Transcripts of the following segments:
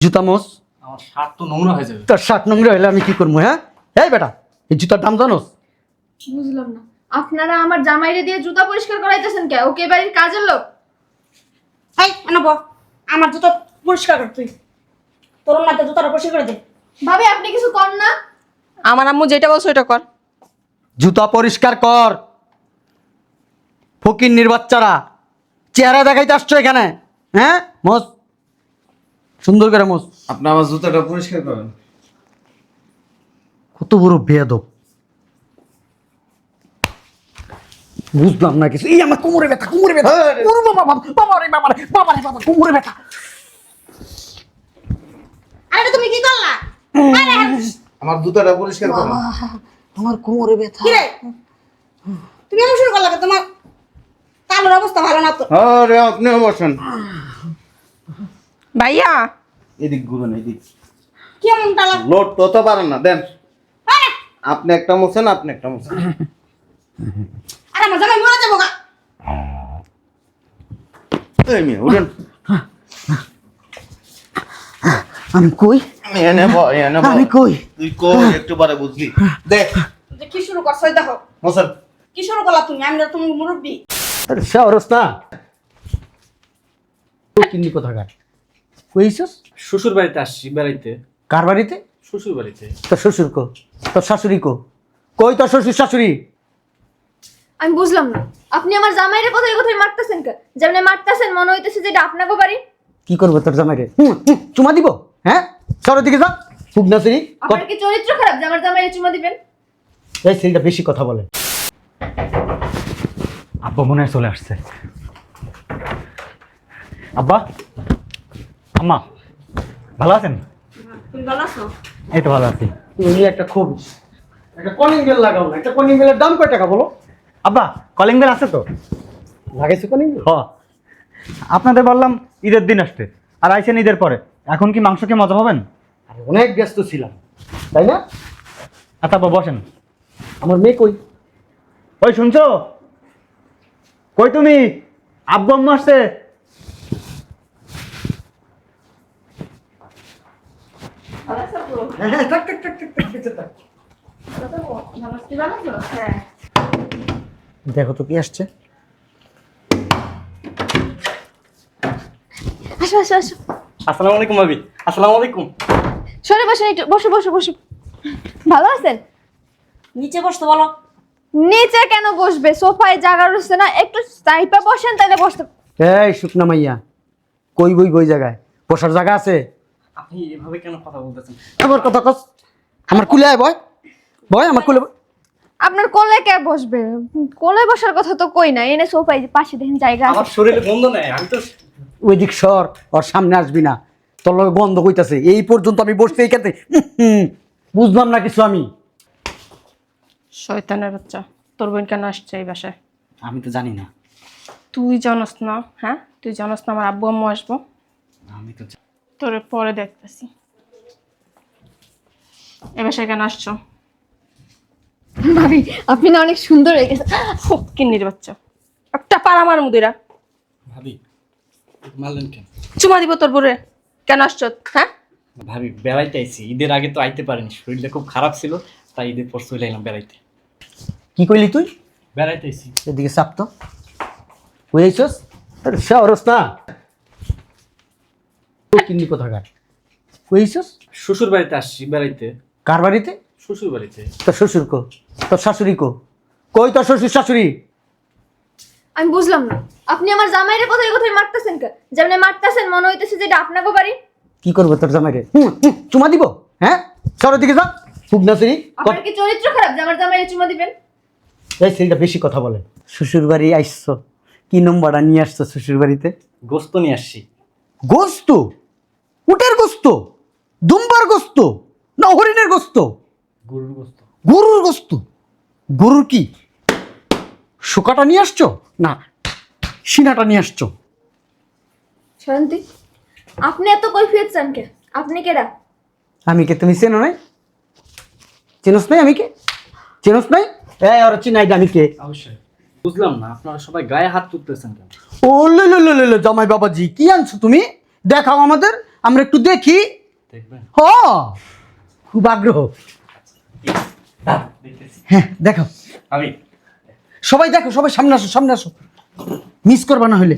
জুতা মোস আমার শার্ট তো নোংরা হয়ে যাবে। তোর শার্ট নোংরা হলে আমি কি করব হ্যাঁ? এই বেটা এই জুতার দাম জানোস? বুঝলাম না। আপনারা আমার জামাইরে দিয়ে জুতা পরিষ্কার করাইতেছেন কে? ওকে বাড়ির কাজের লোক? এই আনব আমার জুতো পরিষ্কার কর তুই। তোর মাথা জুতোটা পরিষ্কার করে দে। ভাবি আপনি কিছু কর না। আমার আম্মু যেটা বলছো ওইটা কর। জুতা পরিষ্কার কর। ফকির নির্বাচ্চারা চেহারা দেখাইতে আসছো এখানে হ্যাঁ? মোস সুন্দর করে মোস আপনি আমার জুতাটা পরিষ্কার করেন। কত বড় বেয়াদব। বুঝলাম না কিছু। এই আমার কোমরে ব্যথা কোমরে ব্যথা। ওরে বাবা বাবা বাবা রে বাবা রে বাবা রে বাবা কোমরে ব্যথা। আরে তুমি কি করলা? আরে আমার জুতাটা পরিষ্কার করেন। আমার কোমরে ব্যথা। কি রে তুমি এমন শুরু করলা কেন? তোমার কালোর অবস্থা ভালো না তো? আরে আপনিও বসেন। ভাইয়া। এদিক ঘুরেন এদিক। কেমন টালা লোড তত পারেন না দেন। আপনি একটা মোছেন আপনি একটা মোছেন। আরে আমার জামাই মরে যাব গা। এই মেয়ে উঠেন। আমি কই? আমি এনে বল এনে বল। আমি কই? তুই কই একটু পরে বুঝবি। দেখ যে কি শুরু করছ এই দেখো। মোছেন। কি শুরু করলা তুমি? আমি তুমি মুরব্বী। আরে সাহরস না। তো কিন্নি কোথাকার? কইছস? শ্বশুর বাড়িতে আসছি বেড়াইতে। কার বাড়িতে? শ্বশুর বাড়িতে তোর শ্বশুর কো তোর শাশুড়ি কো। কই তোর শ্বশুর শাশুড়ি? আমি বুঝলাম না। আপনি আমার জামাইরে কোথায় কোথায় মারতেছেন কে? যেমনি মারতেছেন মনে হইতেছে যে এটা আপনাকে বাড়ি। কি করব তোর জামাইরে? হুম, হুম, চুমা দিব? হ্যাঁ? সরের দিকে যা। খুব নাসিরি আপনার কি চরিত্র খারাপ যে আমার জামাইরে চুমা দিবেন? এই ছেলেটা বেশি কথা বলে। আব্বা মনে হয় চলে আসছে। আব্বা? আম্মা ভালো আছেন? তুমি ভালো আছো? এই তো ভালো আছি। তুমি একটা খুব একটা কলিং বেল লাগাও না একটা কলিং বেলের দাম কয় টাকা বলো? আব্বা কলিং বেল আছে তো? লাগাইছো কলিং বেল হ আপনাদের বললাম ঈদের দিন আসতে আর আইসেন ঈদের পরে। এখন কি মাংস খেয়ে মজা হবেন আরে অনেক ব্যস্ত ছিলাম তাই না? আচ্ছা আব্বা বসেন। আমার মেয়ে কই? ওই শুনছো? কই তুমি? আব্বু আম্মু আসছে হ্যাঁ থাক থাক থাক থাক থাক, থাক, থাক। দেখো তো কি আসছে। আসো আসো আসো। আসসালামু আলাইকুম ভাবি। আসসালামু আলাইকুম। সরে বসেন একটু বসো বসো বসো। ভালো আছেন? নিচে বসতে বলো। নিচে কেন বসবে? সোফায় জায়গা রয়েছে না একটু টাইপে বসেন তাহলে বসতে এই শুকনা মাইয়া। কই বই কই জায়গায়? বসার জায়গা আছে? আপনি এভাবে কেন কথা বলতেছেন? আমার কথা কস। আমার কুলে আয় বয়। বয় আমার কুলে বয়। আপনার কোলে কে বসবে? কোলে বসার কথা তো কই না। এনে সোফায় পাশে দেখেন জায়গা আছে। আমার শরীরে গন্ধ নেই আমি তো ওই দিক সর ওর সামনে আসবি না। তোর লগে গন্ধ কইতাছে। এই পর্যন্ত আমি বসতে এইখানে বুঝলাম না কিছু আমি। শয়তানের বাচ্চা তোর বোন কেন আসছে এই বাসায়? আমি তো জানি না। তুই জানস না হ্যাঁ? তুই জানস না আমার আব্বু আম্মু আসব। আমি তো জা- তোর পরে দেখতেছি। এবার বাসায় কেন আসছো। ভাবি আপনি না অনেক সুন্দর হয়ে গেছেন কিন্নির বাচ্চা। একটা পাড়া মার মুদিরা ভাবি মারলেন কেন? চুমা দিব তোর বোরে কেন আসছো? হ্যাঁ? ভাবি বেড়াইতে আইছি। ঈদের আগে তো আইতে পারিনি। শরীরটা খুব খারাপ ছিল তাই ঈদের পর চলে এলাম বেড়াইতে। কি কইলি তুই? বেড়াইতে আইছি। এদিকে চাপ তো। কই আইছস? আরে সাহরস না। কিন্নি কোথাকার? কই আইছস শ্বশুর বাড়িতে আসছি বেড়াইতে। কার বাড়িতে? শ্বশুর বাড়িতে তোর শ্বশুর কো? তোর শাশুড়ি কো? কই তোর শ্বশুর শাশুড়ি? আমি বুঝলাম না। আপনি আমার জামাইরে কোথায় কোথায় মারতেছেন কে? যেমনি মারতেছেন মনে হইতেছে যে এটা আপনাকে বাড়ি। কি করব তোর জামাইরে? হুম, হুম, চুমা দিব? হ্যাঁ? সরের দিকে যা। খুব নাসিরি আপনার কি চরিত্র খারাপ যে আমার জামাইরে চুমা দিবেন? এই ছেলেটা বেশি কথা বলে। শ্বশুর বাড়ি আইসছো। কি নম্বরটা নিয়ে আসছো শ্বশুর বাড়িতে গোস্ত নিয়ে আসছি। গোস্ত উটের গোস্ত দুম্বার গোস্ত না হরিণের গোস্ত? গরুর গোস্ত। গরুর গোস্ত। গরুর কি? শুকাটা নিয়ে আসছো? না সিনাটা নিয়ে আসছো। শান্তি আপনি এত কৈফিয়ত চান কে? আপনি কেডা? আমি কে? তুমি চেনো নাই? চেনস নাই আমি কে? চেনস নাই? এই আর চিনাই আমি কে? অবশ্যই। বুঝলাম না আপনারা সবাই গায়ে হাত তুলতেছেন কেন? ও লে লে লে লে লে, জামাই বাবাজি কি আনছো তুমি? দেখাও আমাদের আমরা একটু দেখি। দেখবেন? হ খুব আগ্রহ। হ্যাঁ দেখো। আমি। সবাই দেখো সবাই সামনে আসো সামনে আসো। মিস করবা না হইলে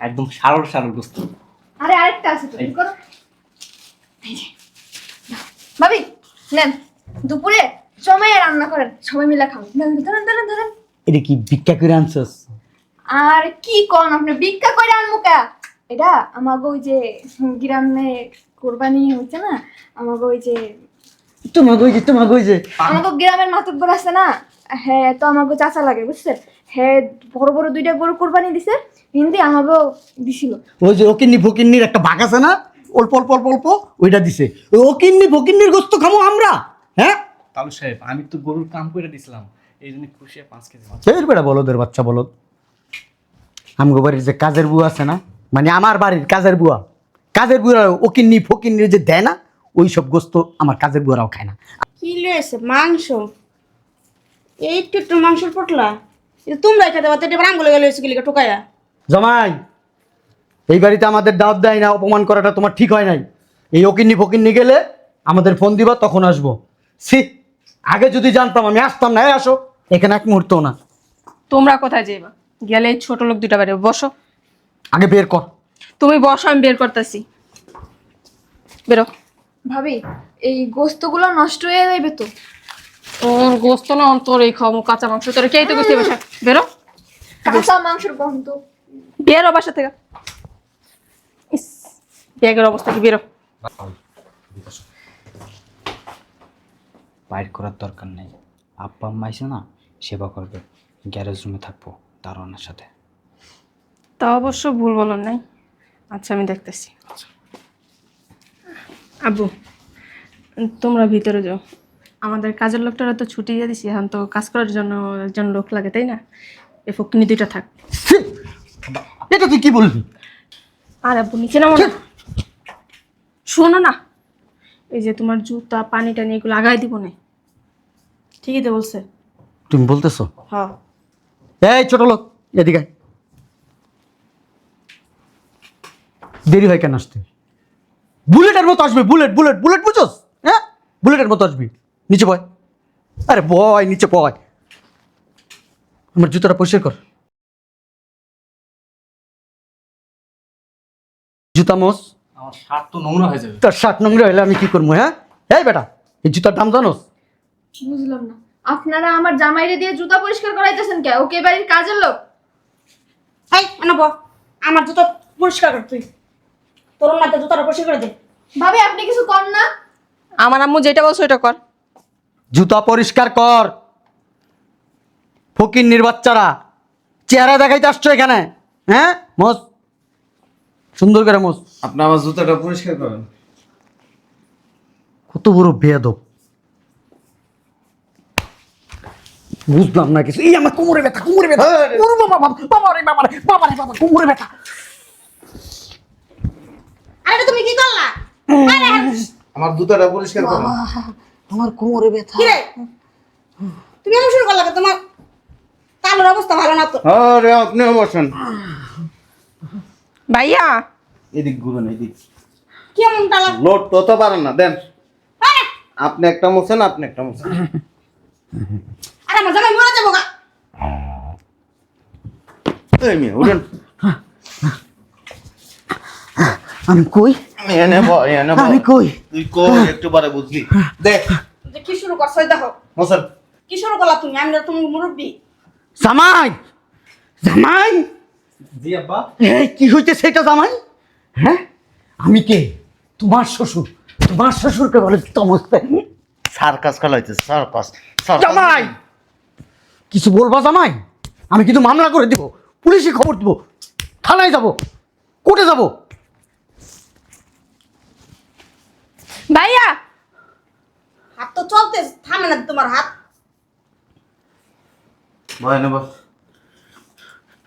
একদম সারল সারল গোস্ত আরে আরেকটা আছে তো করো। ভাবি নেন দুপুরে জমায়ে রান্না করেন সবাই মিলে খাও ধরেন ধরেন ধরেন ধরেন। এটা কি ভিক্ষা করে আনছস? আর কি কোন আপনি ভিক্ষা করে আনমু কা? এটা আমাগো ওই যে গ্রামে কোরবানি হচ্ছে না আমাগো ওই যে তোমাকে ওই যে তোমাকে ওই যে। আমাগো গ্রামের মাতুব্বর আছে না? হ্যাঁ তো আমাগো চাচা লাগে বুঝছেন হ্যাঁ বড় বড় দুইটা গরু কোরবানি দিছে হিন্দি আমাগো দিছিল। ওই যে ওকিন্নি ফকিন্নির একটা ভাগ আছে না? অল্প অল্প অল্প অল্প ওইটা দিছে। ওকিন্নি ফকিন্নির গোস্ত খামো আমরা হ্যাঁ? তালু সাহেব আমি তো গরুর কাম করে দিছিলাম। এই জন্য খুশি পাঁচ কেজি মাছ। এর বেড়া বলদের বাচ্চা বলদ আমগো বাড়ির যে কাজের বুয়া আছে না মানে আমার বাড়ির কাজের বুয়া কাজের বুয়া ওকিন্নি ফকিন্নির যে দেয় না ওই সব গোস্ত আমার কাজের বুয়ারাও খায় না। কি লয়েছে মাংস? এই একটু একটু মাংসের পটলা? এটা তোমরা খেতে পারতে এটা আমগুলো গেলে গেলিকা ঠোকায়া? জমাই এই বাড়িতে আমাদের দাওয়াত দেয় না অপমান করাটা তোমার ঠিক হয় নাই। এই ওকিন্নি ফকিন্নি গেলে আমাদের ফোন দিবা তখন আসব। সি আগে যদি জানতাম আমি আসতাম না এই আসো। এখানে এক মুহূর্ত না। তোমরা কোথায় যাইবা? গেলে এই ছোট লোক দুটা বাড়ি বসো। আগে বের কর। তুমি বসো আমি বের করতেছি। বেরো। ভাবি এই গোস্তগুলো নষ্ট হয়ে যাবে তো? তোর গোস্ত না তোর এই খাওয়া কাঁচা মাংস। তোর কে তো গোস্ত বসে? বেরো। কাঁচা মাংসের গন্ধ। বেরো বাসা থেকে। ইস, ব্যাগের অবস্থা কি? বেরো। বাইর করার দরকার নেই। আব্বা আম্মা না সেবা করবে। গ্যারেজ রুমে থাকব দারোয়ানের সাথে। তা অবশ্য ভুল বলো নাই। আচ্ছা আমি দেখতেছি। আব্বু তোমরা ভিতরে যাও। আমাদের কাজের লোকটারা তো ছুটি দিয়ে দিছি এখন তো কাজ করার জন্য একজন লোক লাগে তাই না? এ ফকিনি দুইটা থাক। এটা তুই কি বলবি? আর আব্বু নিচে নামো না। শোনো না। এই যে তোমার জুতা পানি টানি এগুলো আগাই দিব না। ঠিকই তো বলছে। তুমি বলতেছো? হ্যাঁ। এই ছোট লোক এদিকে দেরি হয় কেন আসতে? বুলেটের মতো আসবে বুলেট বুলেট বুলেট বুঝোস? হ্যাঁ? বুলেটের মতো আসবি। নিচে বয়। আরে বয় নিচে বয়। আমার জুতোটা পরিষ্কার কর। জুতা মোস আমার শার্ট তো নোংরা হয়ে যাবে। তার শার্ট নোংরা হলে আমি কি করব হ্যাঁ? এই বেটা এই জুতার দাম জানোস? বুঝলাম না। আপনারা আমার জামাইরে দিয়ে জুতা পরিষ্কার করাইতেছেন কে? ওকে বাড়ির কাজের লোক? এই এনে আমার জুতো পরিষ্কার কর তুই। তোর মাথা জুতাটা পরিষ্কার করে দে। ভাবি আপনি কিছু কর না। আমার আম্মু যেটা বলছো ওইটা কর। জুতা পরিষ্কার কর। ফকির নির্বাচ্চারা চেহারা দেখাইতে আসছো এখানে? হ্যাঁ? মোস সুন্দর করে মোস আপনি আমার জুতাটা পরিষ্কার করেন। কত বড় বেয়াদব। বুঝলাম না কিছু। এই আমার কোমরে ব্যথা কোমরে ব্যথা। ওরে বাবা বাবা রে বাবা রে বাবা রে বাবা কোমরে ব্যথা। আরে তুমি কি করলা? আরে আমার জুতাটা পরিষ্কার করেন আমার কোমরে ব্যথা। কি রে তুমি এমন শুরু করলা তোমার কালোর অবস্থা ভালো না তো? আরে আপনিও বসেন। ভাইয়া। এদিক ঘুরেন এদিক। কেমন টালা লোড তত পারেন না দেন। আরে! আপনি একটা মোছেন আপনি একটা মোছেন। আরে আমার জামাই মরে যাব গা। এই মেয়ে উঠেন। আমি কই? এনে এনে আমি কই? তুই কই একটু পরে বুঝলি। দেখ। যে কি শুরু করছ দেখো। কি শুরু করলা তুমি? আমি তো তুমি মুরব্বী। জামাই! জামাই! জি আব্বা। এই কি হইতে সেটা জামাই? হ্যাঁ? আমি কে? তোমার শ্বশুর। তোমার শ্বশুরকে বলে তমস্তে সার্কাস খেলাইতে সার্কাস। জামাই! কিছু বলবা জামাই? আমি কিন্তু মামলা করে দিব পুলিশে খবর দিব থানায় যাব কোর্টে যাব। ভাইয়া! হাত তো চলতে থামে না তোমার হাত।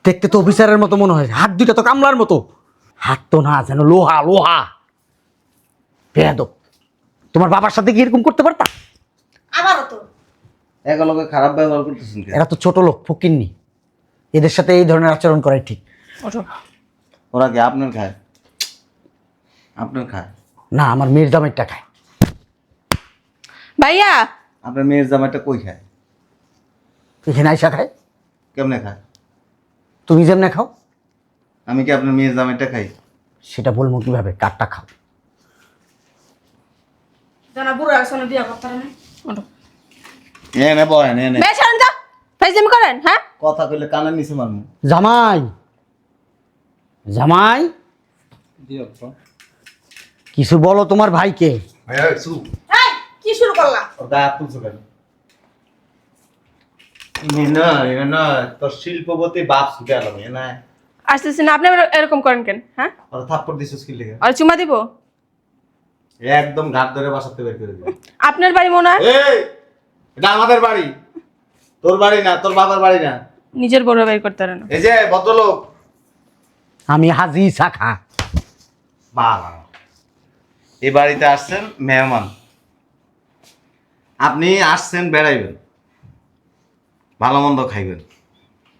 দেখতে তো অফিসারের মতো মনে হয় হাত দুইটা তো কামলার মতো। হাত তো না যেন লোহা লোহা। বেয়াদব। তোমার বাবার সাথে কি এরকম করতে পারতা? আবারও তো। এগুলোকে খারাপ ব্যবহার করতেছেন কেন? এরা তো ছোট লোক ফকিননি। এদের সাথে এই ধরনের আচরণ করাই ঠিক। ওরা কি আপনার খায়? আপনার খায়? না আমার মেয়ের জামাইটা খায়। ভাইয়া! আপনার মেয়ের জামাইটা কই খায়? এখানে আইসা খায়। কেমনে খায়? তুমি যেমনে খাও। আমি কি আপনার মেয়ের জামাইটা খাই? সেটা বলব কীভাবে? কাঠটা খাও। জানা বুড়ো একসঙ্গে বিয়ে করতে পারে না নে বয় নে নে। বেশ আনন্দ ফাইজলামি করেন হ্যাঁ? কথা কইলে কানের নিচে মারমু। জামাই। জামাই? কিছু বলো তোমার ভাইকে। এই, কি শুরু করলা? ওর তুলছো কেন? না না তোর শিল্পপতি বাপ সুখে আলো না আসতেছি না আপনি এরকম করেন কেন হ্যাঁ? ওর থাপ্পড় দিছিস কি লেগে? আর চুমা দিব? একদম ঘাট ধরে বাসাতে বের করে দিবি। আপনার বাড়ি মনে হয়? এই এটা আমাদের বাড়ি। তোর বাড়ি না তোর বাবার বাড়ি না। নিজের বড় বের করতে পারেন এই যে ভদ্রলোক। আমি হাজি শাখা বাবা। এই বাড়িতে আসছেন মেহমান। আপনি আসছেন বেড়াইবেন। ভালো মন্দ খাইবেন।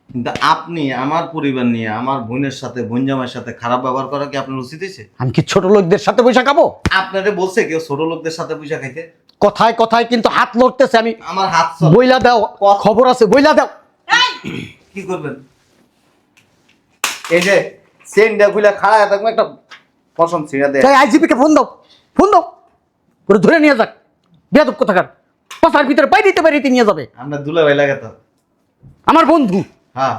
কিন্তু আপনি আমার পরিবার নিয়ে আমার বোনের সাথে বোন জামাইয়ের সাথে খারাপ ব্যবহার করা কি আপনার উচিত হয়েছে? আমি কি ছোট লোকদের সাথে পয়সা খাব? আপনারে বলছে কেউ ছোট লোকদের সাথে পয়সা খাইতে? কথায় কথায় কিন্তু হাত লড়তেছে আমি আমার হাত বইলা দাও খবর আছে বইলা দাও। কি করবেন? এই যে সেন্ডা খুলে খাড়া থাকবে একটা পছন্দ ছিঁড়া দেয়। তাই আইজিপিকে ফোন দাও ফোন দাও। পুরো ধরে নিয়ে যাক। বেয়াদব কোথাকার। পাশার ভিতরে পাই দিতে পারি নিয়ে যাবে। আমরা দুলা ভাই লাগে আমার বন্ধু। হ্যাঁ।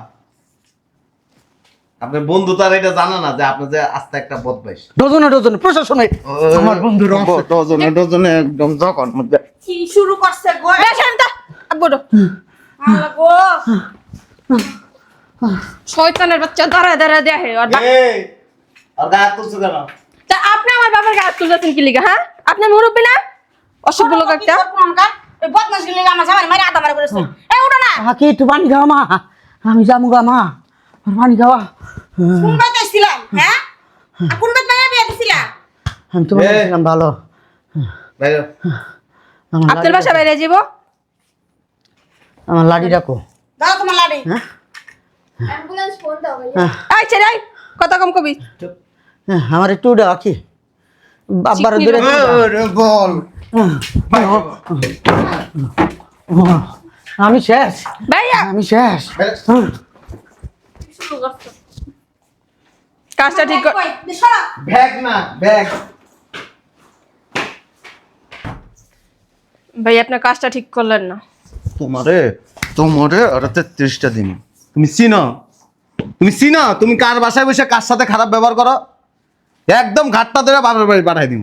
আপনার বন্ধু তার এটা জানা না যে আপনার যে আস্তে একটা বদমাইশ। ডজনে ডজনে প্রশাসনে। আমার বন্ধুর ডজনে ডজনে একদম যখন কি শুরু করছে গো? আনন্দ আব্বুডো গো। শয়তানের বাচ্চা দাঁড়ায় দাঁড়ায় দেখে আর আর গায়ে হাত তুলছো কেন? তা আপনি আমার বাবার গায়ে তুলতেছেন কি লিগা হ্যাঁ? আপনি মুরব্বী না? অসভ্য লোক একটা। গিলে আমার জামাই মারি আদা মারি করেছে। এই উঠো না। আকে একটু পানি খাওয়া মা। আমি যাব গা মা। পানি খাওয়া। হ্যাঁ আর বিয়ে দিছিলা আমি তোমার এই। ছিলাম ভালো বাইরে আমার আপনার লাঠি বাসা বাইরে যাব আমার লাঠি রাখো দাও তোমার লাড়ি অ্যাম্বুলেন্স ফোন দাও ভাইয়া আই ছেড়ে আই কথা কম কবি হ্যাঁ, আমার একটু ডাকি চিকনি দূরে বল আমি শেষ ভাইয়া আমি শেষ হুম। কাজটা ঠিক কর ব্যাগ না ব্যাগ। ভাই আপনার কাজটা ঠিক করলেন না। তোমারে তোমারে ওরা তেত্রিশটা দিন। তুমি চিনো তুমি চিনো তুমি কার বাসায় বসে কার সাথে খারাপ ব্যবহার করো? একদম ঘাটটা ধরে বাবার বাড়ি পাঠাই দিন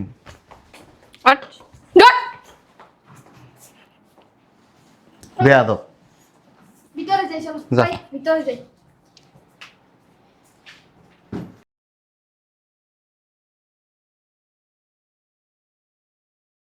ভিতরে যাই চলো ভিতরে যাই।